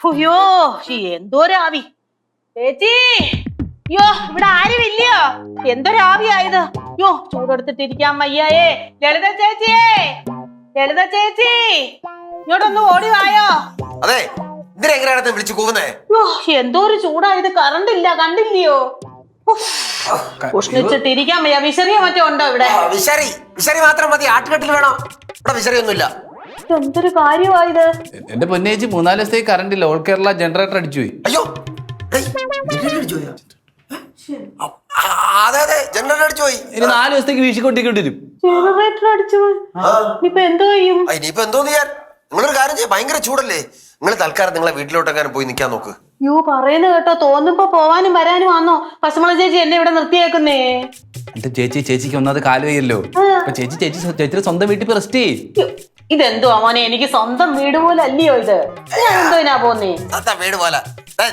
അയ്യോ എന്തോരാവി ചേച്ചി യോ ഇവിടെ ആരും ഇല്ലയോ? എന്തൊരാവിയായത് യോ ചൂടെടുത്തിട്ടിരിക്കാൻ മയ്യായേ ലളിത ചേച്ചിയേ ലളിത ചേച്ചി ഇങ്ങോട്ടൊന്ന് ഓടി വായോ. അതെ വിളിച്ചു കൂവുന്നേ? യോ എന്തോ ഒരു ചൂടായത്. കറണ്ട് ഇല്ല കണ്ടില്ലയോ? ഉഷ്ണിച്ചിട്ടിരിക്കാൻ വയ്യ. വിശറിയോ മറ്റോ ഉണ്ടോ ഇവിടെ? വിശറി. വിശറി മാത്രം മതി. ആട്ടുകെട്ടിൽ വേണോ. ഇവിടെ വിശറി ഒന്നുമില്ല എന്തൊരു കാര്യമായത്? എന്റെ പൊന്നേച്ചി മൂന്നാൽ ദിവസത്തേക്ക് കറണ്ട് ഇല്ല. ഓൾ കേരള ജനറേറ്റർ അടിച്ചു പോയി. അയ്യോ. ഏയ്, ജനറേറ്റർ അടിച്ചു പോയോ? ആ, ആ, അതെ അതെ ജനറേറ്റർ അടിച്ചു പോയി. ഇനി നാല് ദിവസത്തേക്ക് വീശിക്കൊണ്ടിരിക്കും ജനറേറ്റർ അടിച്ചു പോയി. ഇനിയിപ്പൊ എന്തോ ചെയ്യും? ആ, ഇനിയിപ്പോ എന്തോ ചെയ്യാൻ? നിങ്ങളൊരു കാര്യം ചെയ്യ ഭയങ്കര ചൂടല്ലേ? നിങ്ങൾ തൽക്കാലം നിങ്ങളെ വീട്ടിലോട്ടെങ്ങാനും പോയി നിൽക്കാൻ നോക്ക്. യു പറയുന്ന കേട്ടോ തോന്നുമ്പോ പോവാനും വരാനും ആന്നോ പശുമള ചേച്ചി എന്നെ ഇവിടെ നിർത്തിയേക്കുന്നേ. എന്റെ ചേച്ചി ചേച്ചിക്ക് ഒന്നാമത് കാൽ വയ്യല്ലോ. അപ്പൊ ചേച്ചി ചേച്ചി ചേച്ചിയുടെ സ്വന്തം വീട്ടിൽ റെസ്റ്റ് ചെയ്യും. യ്യോ, ഇതെന്തുവാ മോനെ എനിക്ക് സ്വന്തം വീട് പോലെ അല്ലയോ ഇത്? ഞാൻ എന്തോനാ പോന്നേ? അതാ വീട് പോലെ.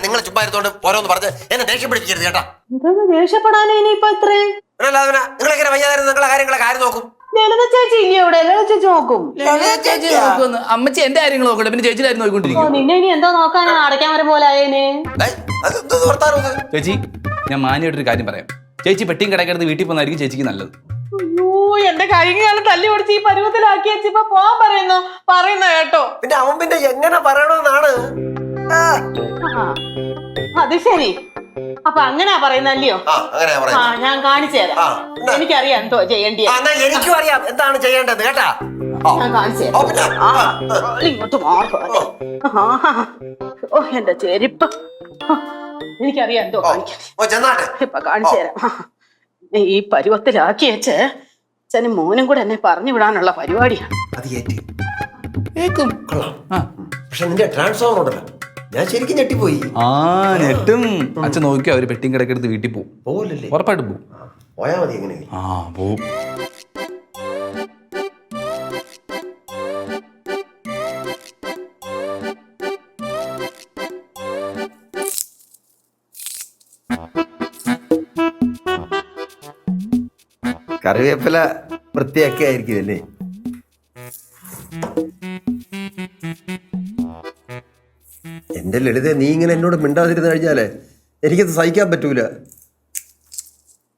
നിങ്ങൾ ചുമ്മാ ഓരോന്ന് പറഞ്ഞ് എന്നെ ദേഷ്യം പിടിപ്പിക്കരുത് കേട്ടാ. എന്തോന്ന് ദേഷ്യപ്പെടാനോ ഇനിയിപ്പൊ ഇത്രയും നിങ്ങൾ എങ്ങനെ വയ്യാതെ നിങ്ങളെ കാര്യങ്ങളൊക്കെ ആര് നോക്കും? ലളിത ചേച്ചി ഇവിടെ? ലളിത ചേച്ചി നോക്കും. ചേച്ചി. അമ്മച്ചി എന്റെ കാര്യങ്ങൾ നോക്കട്ടെ. പിന്നെ നോക്കിക്കൊണ്ടിരിക്കും നിന്നെ ഇനി എന്തോ നോക്കാനാ അടയ്ക്കാൻ വരെ പോലെ ആയേനെ? ചേച്ചി ഞാൻ മാന്യമായിട്ടൊരു കാര്യം പറയാം. ചേച്ചി പെട്ടിയും കിടക്കരുത് വീട്ടിൽ പോകുന്നതായിരിക്കും ചേച്ചിക്ക് നല്ലത്. എന്റെ കാലം തല്ലി പിടിച്ച് ഈ പരുവത്തിലാക്കി വെച്ചിപ്പോ പോവാൻ പറയുന്നു. പറയുന്ന കേട്ടോ. പിന്നെ അവൻ പിന്നെ എങ്ങനെ പറയണമെന്നാണ് അത് ശരി. അപ്പൊ അങ്ങനെയാ പറയുന്നല്ലയോ? ആ ഞാൻ കാണിച്ചു തരാം. എനിക്കറിയാം എന്തോ ചെയ്യേണ്ടിയ. എനിക്കും അറിയാം എന്താണ് ചെയ്യേണ്ടത് കേട്ടാ. ഞാൻ കാണിച്ചു തരാം. ഇങ്ങോട്ട് മാറും ഓ. എന്റെ ചെരുപ്പ്. എനിക്കറിയാം എന്തോ ചെന്നാട്ടെ. ഇപ്പൊ കാണിച്ചു തരാം. ഈ പരുവത്തിലാക്കി വെച്ച് അച്ഛനും മോനും കൂടെ എന്നെ പറഞ്ഞു വിടാനുള്ള പരിപാടിയാണ്. അത് ഏറ്റ്. കേക്കും കൊള്ളാം. ആ. പക്ഷെ നിന്റെ ട്രാൻസ്ഫോമർ ഉണ്ടല്ലോ. ഞാൻ ശരിക്കും ഞെട്ടിപ്പോയി. ആ നെട്ടും അച്ഛൻ നോക്കിയാ? അവർ പെട്ടിയും കിടക്കെടുത്ത് വീട്ടിൽ പോകും ഉറപ്പായിട്ടും പോകും ആ, പോയാ മതി എങ്ങനെ ആ പോവും. കറിവേപ്പില വൃത്തിയാക്കി ആയിരിക്കും അല്ലേ എന്റെ ലളിത നീ ഇങ്ങനെ എന്നോട് മിണ്ടാതിരുന്ന് കഴിഞ്ഞാലേ എനിക്കത് സഹിക്കാൻ പറ്റൂല.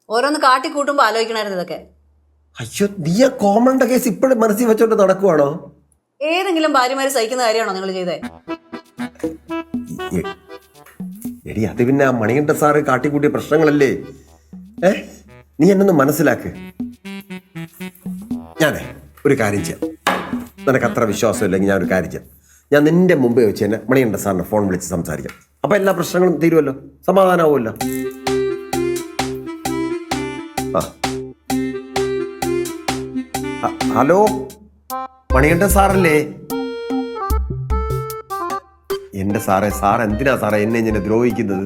ഓരോന്ന് കാട്ടിക്കൂട്ടുമ്പോ ആലോചിക്കണായിരുന്നു ഇതൊക്കെ. അയ്യോ നീ ആ കോമണ്ട കേസ് ഇപ്പോഴും മനസ്സിൽ വെച്ചോണ്ട് നടക്കുവാണോ? ഏതെങ്കിലും ഭാര്യമാര് സഹിക്കുന്ന കാര്യമാണോ നിങ്ങൾ ചെയ്തേ? എടി അത് പിന്നെ ആ മണികണ്ഠ സാറ് കാട്ടിക്കൂട്ടിയ പ്രശ്നങ്ങളല്ലേ? ഏ? നീ എന്നൊന്ന് മനസ്സിലാക്ക്. ഞാനേ ഒരു കാര്യം ചെയ്യാം. നിനക്ക് അത്ര വിശ്വാസം ഇല്ലെങ്കിൽ ഞാൻ ഒരു കാര്യം ചെയ്യാം. ഞാൻ നിന്റെ മുമ്പേ വെച്ച് തന്നെ മണിയണ്ട സാറിനെ ഫോൺ വിളിച്ച് സംസാരിക്കാം. അപ്പൊ എല്ലാ പ്രശ്നങ്ങളും തീരുമല്ലോ സമാധാനമാവുമല്ലോ ഹലോ? മണികണ്ഠ സാറല്ലേ? എന്റെ സാറേ സാർ എന്തിനാ സാറേ എന്നെ ഇങ്ങനെ ദ്രോഹിക്കുന്നത്?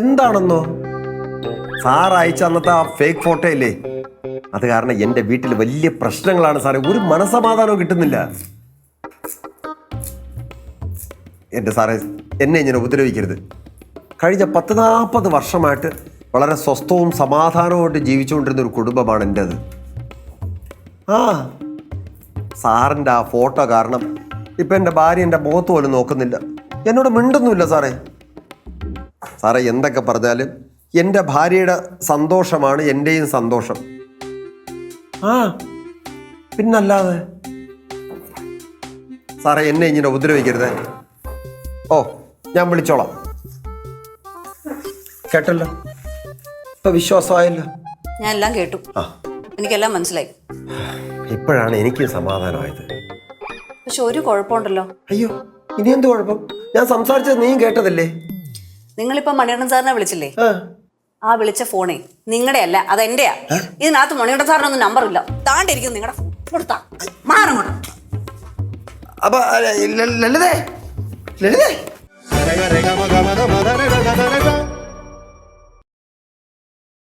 എന്താണെന്നോ? സാർ അയച്ച അന്നത്തെ ആ ഫേക്ക് ഫോട്ടോ ഇല്ലേ അത് കാരണം എന്റെ വീട്ടിൽ വലിയ പ്രശ്നങ്ങളാണ് സാറേ. ഒരു മനസമാധാനവും കിട്ടുന്നില്ല. എന്റെ സാറേ എന്നെ ഇങ്ങനെ ഉപദ്രവിക്കരുത്. കഴിഞ്ഞ പത്ത് നാൽപ്പത് വർഷമായിട്ട് വളരെ സ്വസ്ഥവും സമാധാനവുമായിട്ട് ജീവിച്ചുകൊണ്ടിരുന്ന ഒരു കുടുംബമാണ് എന്റെത് ആ സാറിന്റെ ആ ഫോട്ടോ കാരണം ഇപ്പം എന്റെ ഭാര്യ എന്റെ മുഖത്ത് പോലും നോക്കുന്നില്ല. എന്നോട് മിണ്ടുന്നില്ല സാറേ. സാറേ എന്തൊക്കെ പറഞ്ഞാലും എന്റെ ഭാര്യയുടെ സന്തോഷമാണ് എന്റെയും സന്തോഷം. ആ. പിന്നല്ലാതെ. സാറേ എന്നെ ഇങ്ങനെ ഉപദ്രവിക്കരുത്. ഓ ഞാൻ വിളിച്ചോളാം. കേട്ടല്ലോ? ഇപ്പൊ വിശ്വാസമായല്ലോ. ഞാൻ എല്ലാം കേട്ടു. ആ. എനിക്കെല്ലാം മനസ്സിലായി. ഇപ്പോഴാണ് എനിക്ക് സമാധാനമായത്. പക്ഷെ ഒരു കുഴപ്പമുണ്ടല്ലോ. അയ്യോ ഇനി എന്ത് കുഴപ്പം? ഞാൻ സംസാരിച്ചത് നീയും കേട്ടതല്ലേ? നിങ്ങളിപ്പോ മണികണ്ഠൻ സാറിനെ വിളിച്ചില്ലേ? ആ. ആ വിളിച്ച ഫോണേ നിങ്ങളുടെ അല്ല അത് എന്റെയാ. ഇതിനകത്ത് മണിയുടെ സാറിനൊന്നും നമ്പർ ഇല്ല. താണ്ടിരിക്കും നിങ്ങളുടെ കൊടുത്താ. മാറങ്ങോട്ട് അപ്പൊ ലളിതേ ലളിതേ.